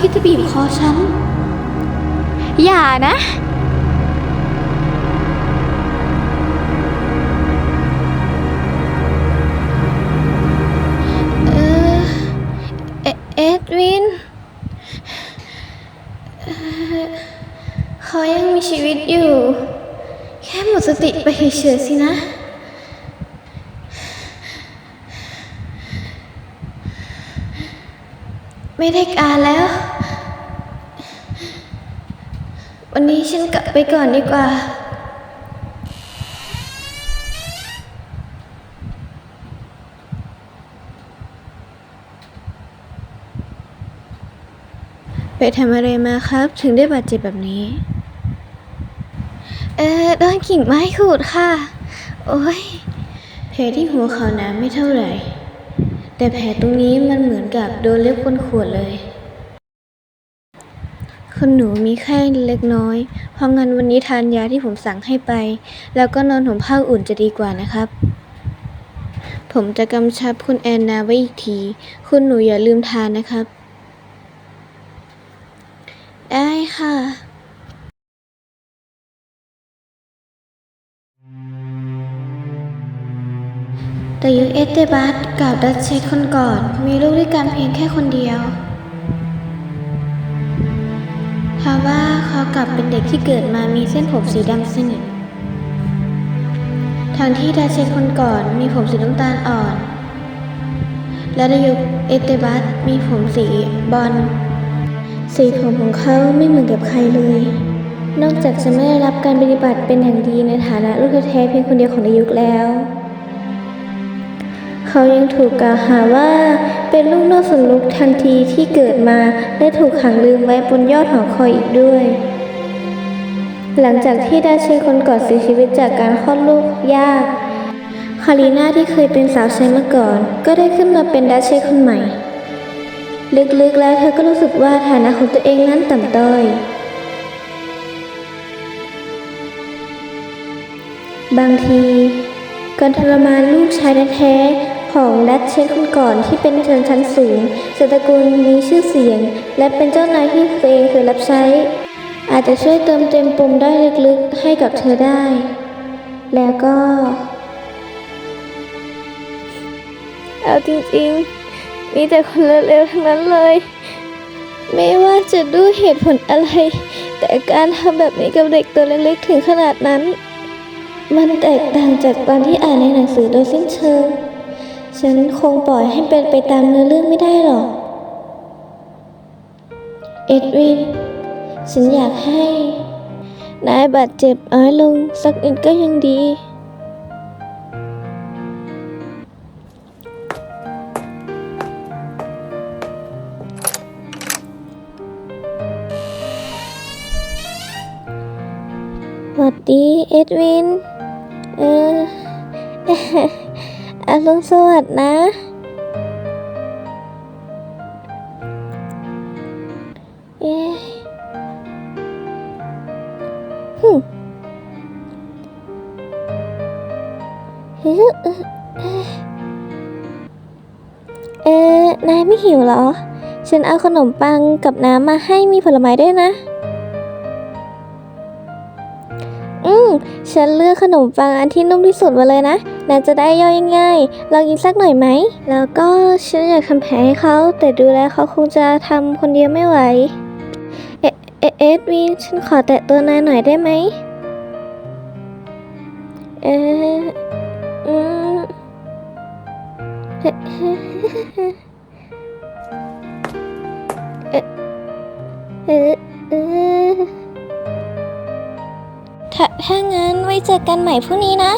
ที่บีบคอฉัน อย่านะ เออเอเอ็ดวินเอ่อเขายังมีชีวิตอยู่ แค่หมดสติไปเฉยๆสินะ ไม่ได้การแล้ว วันนี้ ฉันกลับไปก่อนดีกว่า ไปทำอะไรมาครับ ถึงได้บาดเจ็บแบบนี้ เออโดนกิ่งไม้ขูดค่ะ โอ้ยแผลที่หัวเขานะไม่เท่าไหร่ แต่แผลตรงนี้มันเหมือนกับโดนเล็บคนขวดเลย คุณหนูมีไข้เล็กน้อย เพราะงั้นวันนี้ทานยาที่ผมสั่งให้ไป แล้วก็นอนห่มผ้าอุ่นจะดีกว่านะครับ ผมจะกำชับคุณแอนนาไว้อีกที คุณหนูอย่าลืมทานนะครับ ได้ค่ะแต่ยูเอสเตบัสกับดัชเชสคนก่อน มีลูกด้วยกันเพียงแค่คนเดียว ทว่าเขากลับเป็นเด็กที่เกิดมามีเส้นผมสีดำสนิททางที่ดัชเชสคนก่อนมีผมสีน้ำตาลอ่อน และในยุคเอเตบัสมีผมสีบอลสีผมของเขาไม่เหมือนกับใครเลย นอกจากจะไม่ได้รับการปฏิบัติเป็นอย่างดีในฐานะลูกแท้ๆเพียงคนเดียวของนายยุคแล้ว เขายังถูกกล่าวหาว่า เป็นลูกนอกสมรกทันทีที่เกิดมาและถูกขังลืมไว้บนยอดหอคอยอีกด้วย หลังจากที่ดาเชคนก่อนเสียชีวิตจากการคลอดลูกยาก คารีนาที่เคยเป็นสาวใช้เมื่อก่อน ก็ได้ขึ้นมาเป็นดาเชคนใหม่ ลึกๆแล้วเธอก็รู้สึกว่าฐานะของตัวเองนั้นต่ำต้อยบางทีการทรมานลูกชายแท้ ของดัชเชสคนก่อนที่เป็นชนชั้นสูงสตระกูลมีชื่อเสียง และเป็นเจ้านายที่ตัวเองเคยรับใช้ อาจจะช่วยเติมเต็มปมได้อยลึกๆให้กับเธอได้ แล้วก็ เอาจริงๆ มีแต่คนเลวๆทั้งนั้นเลย ไม่ว่าจะด้วยเหตุผลอะไร แต่การทำแบบนี้กับเด็กตัวเล็กๆถึงขนาดนั้น มันแตกต่างจากตอนที่อ่านในหนังสือโดยสิ้นเชิง ฉันคงปล่อยให้เป็นไปตามเนื้อเรื่องไม่ได้หรอก เอ็ดวิน ฉันอยากให้ นายบาดเจ็บน้อยลงสักนิดก็ยังดีสวัสดี เอ็ดวิน เออ อรุณสวัสดิ์นะ เอ๊ะหึเฮ้ยเอ่อเอ๊ะนายไม่หิวเหรอ ฉันเอาขนมปังกับน้ำมาให้มีผลไม้ด้วยนะอืม ฉันเลือกขนมปังอันที่นุ่มที่สุดมาเลยนะ น่าจะได้ย่อยง่ายๆลองกินสักหน่อยไหม แล้วก็ฉันอยากทำแผลให้เขา แต่ดูแลเขาคงจะทำคนเดียวไม่ไหว เอเอเอ็ดวีนฉันขอแตะตัวนายหน่อยได้ไหม เอออืมเอ๊ะเอ๊ะเอเอถ้าถ้างั้นไว้เจอกันใหม่พรุ่งนี้นะ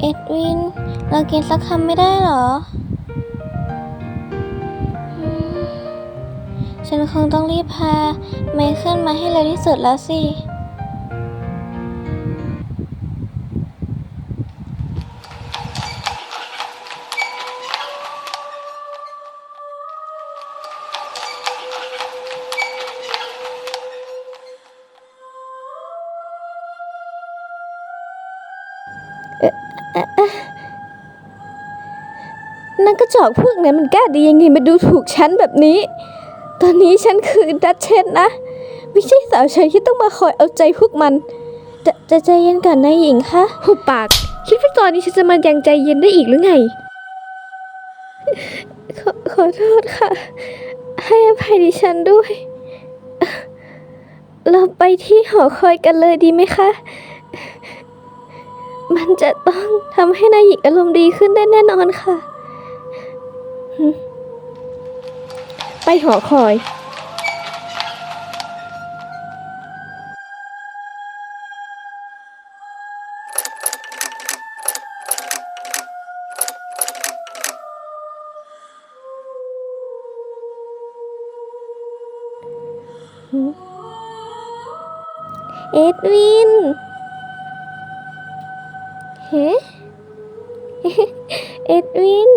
เอ็ดวิน เรากินสักคำไม่ได้เหรอฉฉันคงต้องรีบพาไมเคิลมาให้เร็วที่สุดแล้วสิ อกพวกนั้นมันกล้าดียังไงมาดูถูกฉันแบบนี้ ตอนนี้ฉันคือดัชเชนนะ ไม่ใช่สาวใช้ที่ต้องมาคอยเอาใจพวกมันจะจะใจเย็นก่อนนายหญิงคะหุบปาก คิดว่าตอนนี้ฉันจะมายังใจเย็นได้อีกหรือไง ขอขอโทษค่ะ ให้อภัยดิฉันด้วย เราไปที่หอคอยกันเลยดีไหมคะ มันจะต้องทำให้นายหญิงอารมณ์ดีขึ้นได้แน่นอนค่ะ ไปหอคอยเอ็ดวิน เฮ้ เอ็ดวิน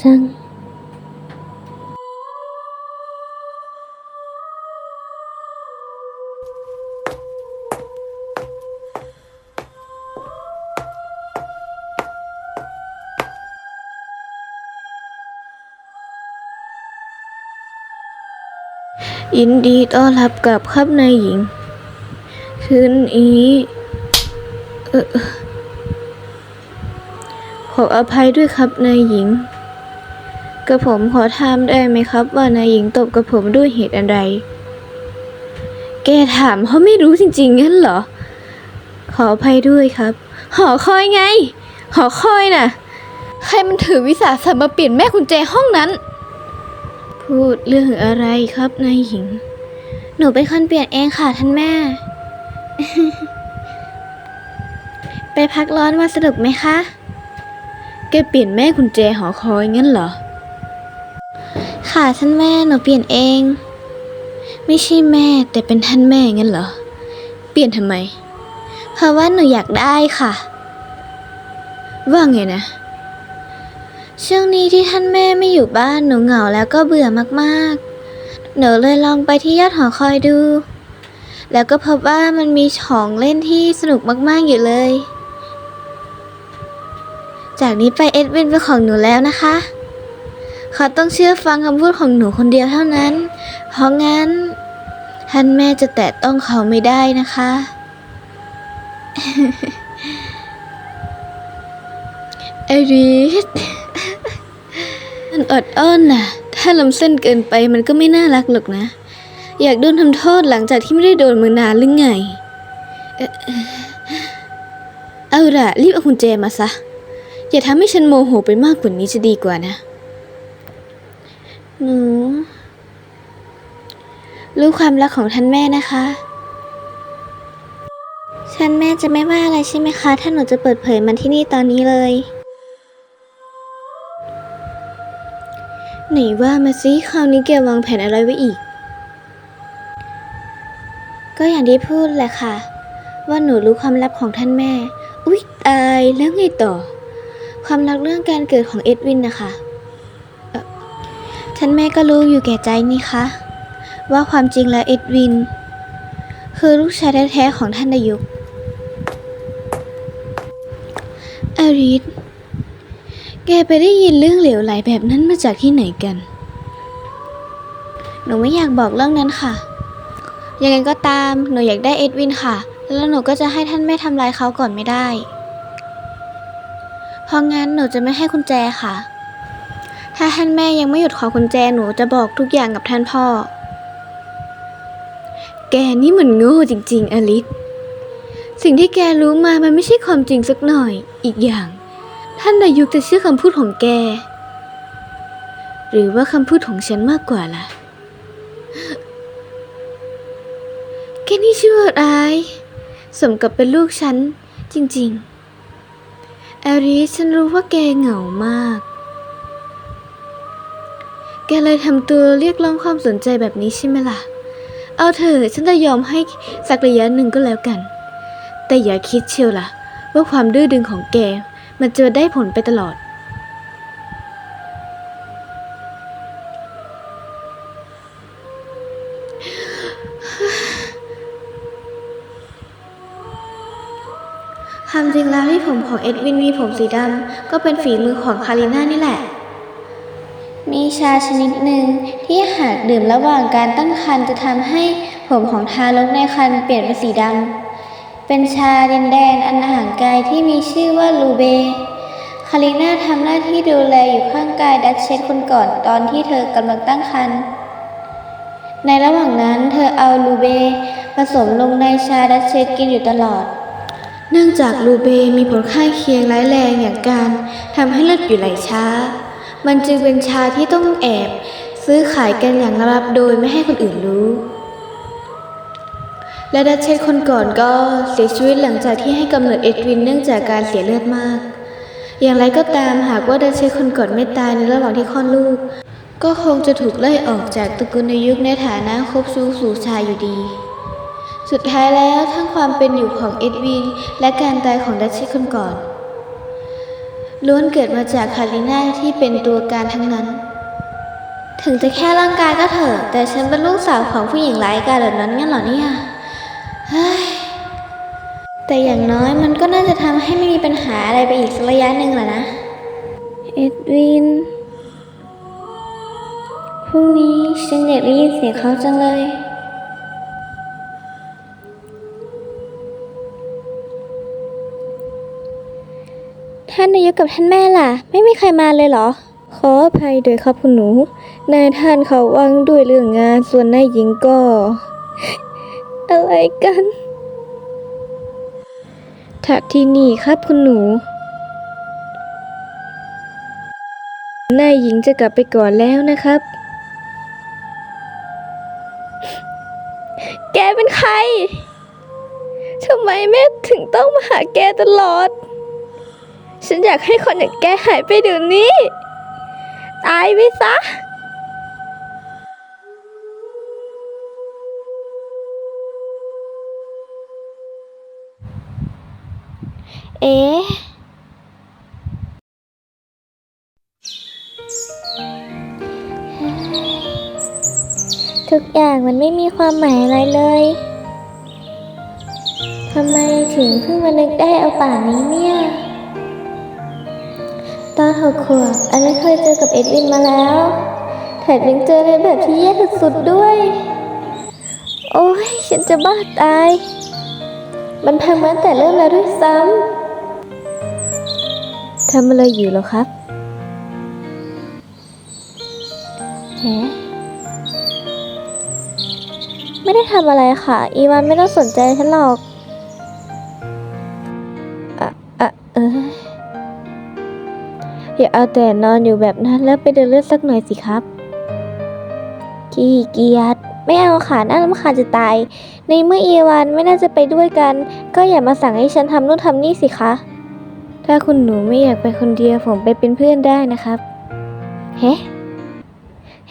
จังยินดีต้อนรับกลับครับนายหญิง คืนนี้เออขออภัยด้วยครับนายหญิง กระผมขอถามได้ไหมครับ ว่านายหญิงตบกระผมด้วยเหตุอะไรแกถามเพราะไม่รู้จริงๆงั้นเหรอ ขออภัยด้วยครับ หอคอยไง หอคอยน่ะ ใครมันถือวิสาสะมาเปลี่ยนแม่กุญแจห้องนั้น พูดเรื่องอะไรครับนายหญิง หนูเป็นคนเปลี่ยนเองค่ะท่านแม่ ไปพักร้อนมาสนุกไหมคะ แกเปลี่ยนแม่กุญแจหอคอยงั้นเหรอ ค่ะท่านแม่หนูเปลี่ยนเอง ไม่ใช่แม่แต่เป็นท่านแม่งั้นเหรอ เปลี่ยนทำไม เพราะว่าหนูอยากได้ค่ะ ว่าไงนะ ช่วงนี้ที่ท่านแม่ไม่อยู่บ้านหนูเหงาแล้วก็เบื่อมากๆ หนูเลยลองไปที่ยอดหอคอยดู แล้วก็พบว่ามันมีของเล่นที่สนุกมากๆอยู่เลย จากนี้ไปเอ็ดวินเป็นของหนูแล้วนะคะ เขาต้องเชื่อฟังคำพูดของหนูคนเดียวเท่านั้น เพราะงั้น ท่านแม่จะแตะต้องเขาไม่ได้นะคะ ไอรีสมันอดอ้อนน่ะ ถ้าลำเส้นเกินไปมันก็ไม่น่ารักหรอกนะ อยากโดนทำโทษหลังจากที่ไม่ได้โดนมานานหรือไง เอาล่ะ รีบเอากุญแจมาซะ อย่าทำให้ฉันโมโหไปมากกว่านี้จะดีกว่านะ หนู รู้ความรักของท่านแม่นะคะ ท่านแม่จะไม่ว่าอะไรใช่ไหมคะ ถ้าหนูจะเปิดเผยมันที่นี่ตอนนี้เลย ไหนว่ามาสิคราวนี้แกวางแผนอะไรไว้อีก ก็อย่างที่พูดแหละค่ะ ว่าหนูรู้ความลับของท่านแม่ อุ๊ย ตายแล้วไงต่อ ความลับเรื่องการเกิดของเอ็ดวินนะคะ ท่านแม่ก็รู้อยู่แก่ใจนี่คะว่าความจริงแล้วเอ็ดวิน คือลูกชายแท้ๆของท่านนายกอาริสแกไปได้ยินเรื่องเหลวไหลแบบนั้นมาจากที่ไหนกัน หนูไม่อยากบอกเรื่องนั้นค่ะ ยังไงก็ตาม หนูอยากได้เอ็ดวินค่ะ แล้วหนูก็จะให้ท่านแม่ทำลายเขาก่อนไม่ได้ เพราะงั้นหนูจะไม่ให้กุญแจค่ะ ถ้าท่านแม่ยังไม่หยุดขอกุญแจหนูจะบอกทุกอย่างกับท่านพ่อ แกนี่มันโง่จริง ๆ อลิส สิ่งที่แกรู้มามันไม่ใช่ความจริงสักหน่อย อีกอย่าง ท่านนายกจะเชื่อคำพูดของแก หรือว่าคำพูดของฉันมากกว่าล่ะ แกนี่ชั่วร้าย สมกับเป็นลูกฉันจริง ๆ แอริสฉันรู้ว่าแกเหงามาก แกเลยทำตัวเรียกร้องความสนใจแบบนี้ใช่ไหมล่ะ เอาเถอะฉันจะยอมให้สักระยะหนึ่งก็แล้วกัน แต่อย่าคิดเชียวล่ะ ว่าความดื้อดึงของแก มันจะได้ผลไปตลอด ความจริงแล้วที่ผมของเอ็ดวินมีผมสีดำก็เป็นฝีมือของคาริน่านี่แหละ ชาชนิดหนึ่งที่หากดื่มระหว่างการตั้งครรภ์จะทำให้ผมของทารกในครรภ์เปลี่ยนเป็นสีดำ เป็นชาดินแดนอันห่างไกลที่มีชื่อว่าลูเบ คาริน่าทำหน้าที่ดูแลอยู่ข้างกายดัชเชสคนก่อนตอนที่เธอกำลังตั้งครรภ์ ในระหว่างนั้นเธอเอาลูเบผสมลงในชาดัชเชสกินอยู่ตลอดเนื่องจากลูเบมีผลข้างเคียงร้ายแรงอย่างการทำให้เลือดอยู่ไหลช้า มันจึงเป็นชาที่ต้องแอบ ซื้อขายกันอย่างลับๆโดยไม่ให้คนอื่นรู้ และดัชเชสคนก่อนก็เสียชีวิตหลังจากที่ให้กำเนิดเอ็ดวินเนื่องจากการเสียเลือดมาก อย่างไรก็ตามหากว่าดัชเชสคนก่อนไม่ตายในระหว่างที่คลอดลูก ก็คงจะถูกไล่ออกจากตระกูลในยุคในฐานะคบชู้สู่ชายอยู่ดีสุดท้ายแล้วทั้งความเป็นอยู่ของเอ็ดวินและการตายของดัชชี่คนก่อน ล้วนเกิดมาจากคาริน่าที่เป็นตัวการทั้งนั้น ถึงจะแค่ร่างกายก็เถอะ แต่ฉันเป็นลูกสาวของผู้หญิงไร้ายกาจแบบนั้นงั้นเหรอเนี่ยเฮ้ยแต่อย่างน้อยมันก็น่าจะทำให้ไม่มีปัญหาอะไรไปอีกสักระยะหนึ่งแหละนะ เอ็ดวิน พรุ่งนี้ฉันอยากได้ยินเสียงเขาจังเลย ท่านนายกกับท่านแม่ล่ะ ไม่มีใครมาเลยเหรอ ขออภัยด้วยครับคุณหนู นายท่านเขาวังด้วยเรื่องงานส่วนนายหญิงก็ อะไรกันถัที่นี่ครับคุณหนู นายหญิงจะกลับไปก่อนแล้วนะครับ แกเป็นใคร ทำไมแม่ถึงต้องมาหาแกตลอด ฉันอยากให้คนอย่างแกหายไปเดี๋ยวนี้ ตายไปซะ เอ๊ะทุกอย่างมันไม่มีความหมายอะไรเลยทำไมถึงเพิ่งมานึกได้เอาป่านนี้เนี่ยต อนหกขวบอันนั้นเคยเจอกับเอ็ดวินมาแล้ว แถมยังเจอในแบบที่แย่สุดๆด้วย โอ้ยฉันจะบ้าตาย มันพังมาแต่เริ่มแล้วด้วยซ้ำทำอะไรอยู่หรอครับแหมไม่ได้ทำอะไรค่ะ อีวานไม่ต้องสนใจฉันหรอก อะอะเออ อย่าเอาแต่นอนอยู่แบบนั้นแล้วไปเดินเลือดสักหน่อยสิครับขี้เกียจไม่เอาค่ะน่ารำคาญจะตาย ในเมื่อเอวานไม่น่าจะไปด้วยกัน ก็อย่ามาสั่งให้ฉันทำนู่นทำนี่สิคะ ถ้าคุณหนูไม่อยากไปคนเดียวผมไปเป็นเพื่อนได้นะครับ เฮ้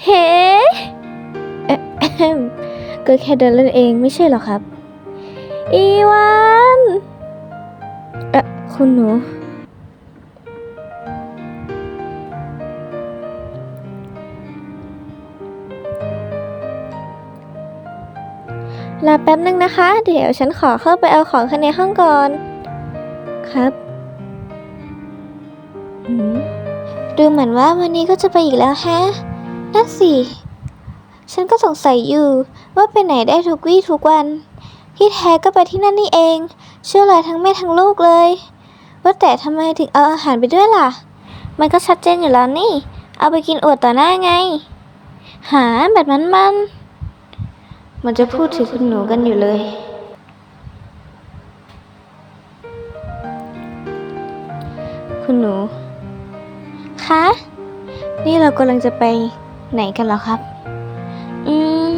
เฮ้เอ๊ะแอมก็แค่เดินเล่นเองไม่ใช่หรอครับ อีวานเอะคุณหนู รอแป๊บนึงนะคะ เดี๋ยวฉันขอเข้าไปเอาของข้างในห้องก่อน ครับดูเหมือนว่าวันนี้ก็จะไปอีกแล้วแฮะ นั่นสิ ฉันก็สงสัยอยู่ว่าไปไหนได้ทุกวี่ทุกวัน ที่แท้ก็ไปที่นั่นนี่เอง เชื่อเลยทั้งแม่ทั้งลูกเลย ว่าแต่ทำไมถึงเอาอาหารไปด้วยล่ะ มันก็ชัดเจนอยู่แล้วนี่ เอาไปกินอวดต่อหน้าไง หาแบบนั้นมัน มันจะพูดถึงคุณหนูกันอยู่เลย คุณหนู คะ นี่เรากำลังจะไปไหนกันเหรอครับ อืม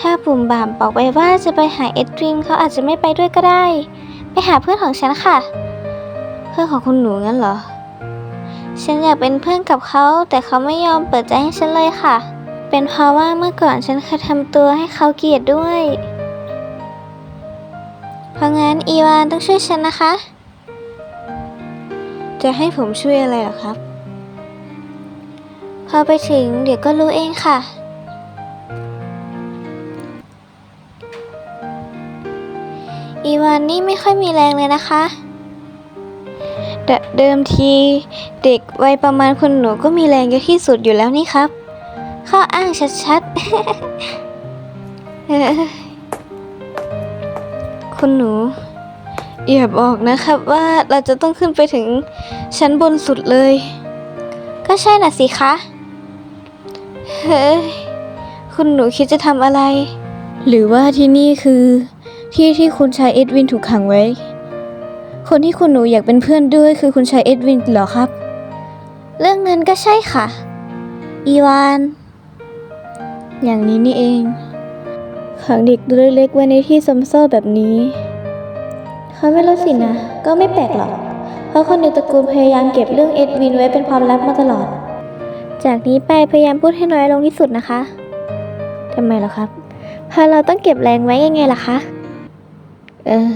ถ้าปุ่มบามบอกไปว่าจะไปหาเอ็ดดรีมเขาอาจจะไม่ไปด้วยก็ได้ ไปหาเพื่อนของฉันค่ะ เพื่อนของคุณหนูงั้นเหรอ ฉันอยากเป็นเพื่อนกับเขา แต่เขาไม่ยอมเปิดใจให้ฉันเลยค่ะ เป็นเพราะว่าเมื่อก่อนฉันเคยทำตัวให้เขาเกลียดด้วย เพราะงั้นอีวานต้องช่วยฉันนะคะ จะให้ผมช่วยอะไรเหรอครับ พอไปถึงเดี๋ยวก็รู้เองค่ะ อีวานนี่ไม่ค่อยมีแรงเลยนะคะแต่เดิมทีเด็กวัยประมาณคุณหนูก็มีแรงเยอะที่สุดอยู่แล้วนี่ครับ ข้ออ้างชัดเอ้ยคุณหนู อย่าบอกนะครับว่าเราจะต้องขึ้นไปถึงชั้นบนสุดเลยๆก็ใช่น่ะสิคะ เฮ้ย คุณหนูคิดจะทำอะไร หรือว่าที่นี่คือ ที่ที่คุณชายเอ็ดวินถูกขังไว้ คนที่คุณหนูอยากเป็นเพื่อนด้วยคือคุณชายเอ็ดวินเหรอครับ เรื่องนั้นก็ใช่ค่ะ อีวาน อย่างนี้นี่เอง ขังเด็กตัวเล็กๆไว้ในที่ซอมซ่อแบบนี้ เขาไม่รู้สินะ ก็ไม่แปลกหรอก เพราะคนในตระกูลพยายามเก็บเรื่องเอ็ดวินไว้เป็นความลับมาตลอด จากนี้ไปพยายามพูดให้น้อยลงที่สุดนะคะทำไมล่ะครับเพราะเราต้องเก็บแรงไว้ยังไงล่ะคะ เออ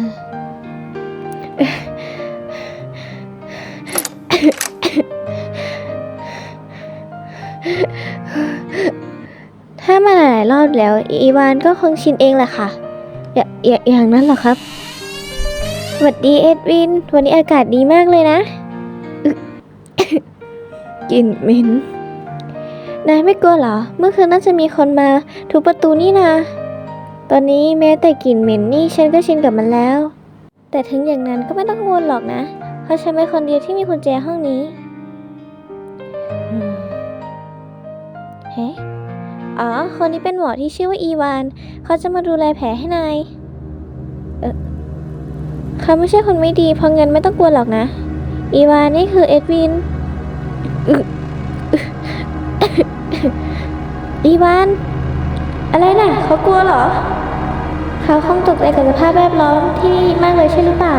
แล้ว อีวานก็คงชินเองแหละค่ะ อย่าอย่าอย่างนั้นเหรอครับสวัสดีเอ็ดวิน วันนี้อากาศดีมากเลยนะกลิ่นเหม็นนายไม่กลัวเหรอ เมื่อคืนน่าจะมีคนมาทุบประตูนี่นาตอนนี้แม้แต่กลิ่นเหม็นนี่ฉันก็ชินกับมันแล้ว แต่ถึงอย่างนั้นก็ไม่ต้องกังวลหรอกนะ เพราะฉันเป็นคนเดียวที่มีกุญแจห้องนี้เฮ้ อ๋อ คนนี้เป็นหมอที่ชื่อว่าอีวาน เขาจะมาดูแลแผลให้นาย เออเขาไม่ใช่คนไม่ดี เพราะงั้นไม่ต้องกลัวหรอกนะ อีวานนี่คือเอ็ดวิน อีวาน อะไรน่ะ เขากลัวเหรอ เขาคงตกใจกับสภาพแวดล้อมที่นี่มากเลยใช่หรือเปล่า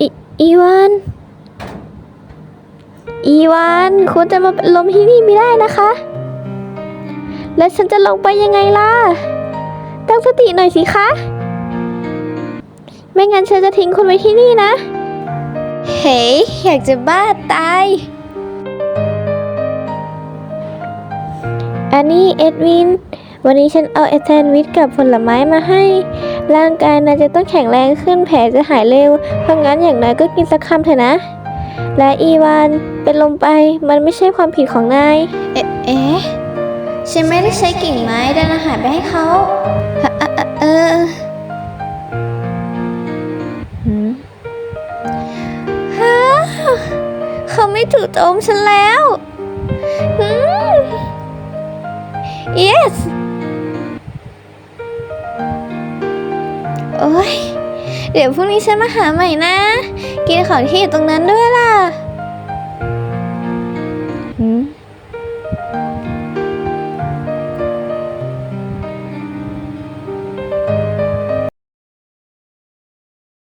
อีอีวาน อีวานคุณจะมาลมที่นี่ไม่ได้นะคะ แล้วฉันจะลงไปยังไงล่ะ ตั้งสติหน่อยสิคะ ไม่งั้นฉันจะทิ้งคุณไว้ที่นี่นะ เฮ้ยอยากจะบ้าตาย อันนี้เอ็ดวิน วันนี้ฉันเอาแอแซนด์วิชกับผลไม้มาให้ ร่างกายนายจะต้องแข็งแรงขึ้นแผลจะหายเร็ว เพราะงั้นอย่างน้อยก็กินสักคำเถอะนะ และอีวานเป็นลมไปมันไม่ใช่ความผิดของนาย เอ๊ะเอ๊ะฉันไม่ได้ใช้กิ่งไม้ดันอาหารไปให้เขาเอ่อเอ่อเออหืมฮะเขาไม่จู่โจมฉันแล้วอืม yes โอ้ย เดี๋ยวพรุ่งนี้ฉันมาหาใหม่นะ กินของที่อยู่ตรงนั้นด้วยล่ะ